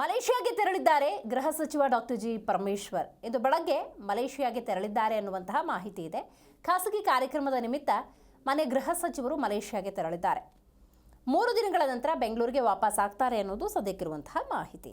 ಮಲೇಷ್ಯಾಗೆ ತೆರಳಿದ್ದಾರೆ ಗೃಹ ಸಚಿವ ಡಾಕ್ಟರ್ ಜಿ ಪರಮೇಶ್ವರ್. ಇಂದು ಬೆಳಗ್ಗೆ ಮಲೇಷಿಯಾಗೆ ತೆರಳಿದ್ದಾರೆ ಅನ್ನುವಂತಹ ಮಾಹಿತಿ ಇದೆ. ಖಾಸಗಿ ಕಾರ್ಯಕ್ರಮದ ನಿಮಿತ್ತ ಮನೆ ಗೃಹ ಸಚಿವರು ಮಲೇಷಿಯಾಗೆ ತೆರಳಿದ್ದಾರೆ. ಮೂರು ದಿನಗಳ ನಂತರ ಬೆಂಗಳೂರಿಗೆ ವಾಪಸ್ ಆಗ್ತಾರೆ ಅನ್ನೋದು ಸದ್ಯಕ್ಕಿರುವಂತಹ ಮಾಹಿತಿ.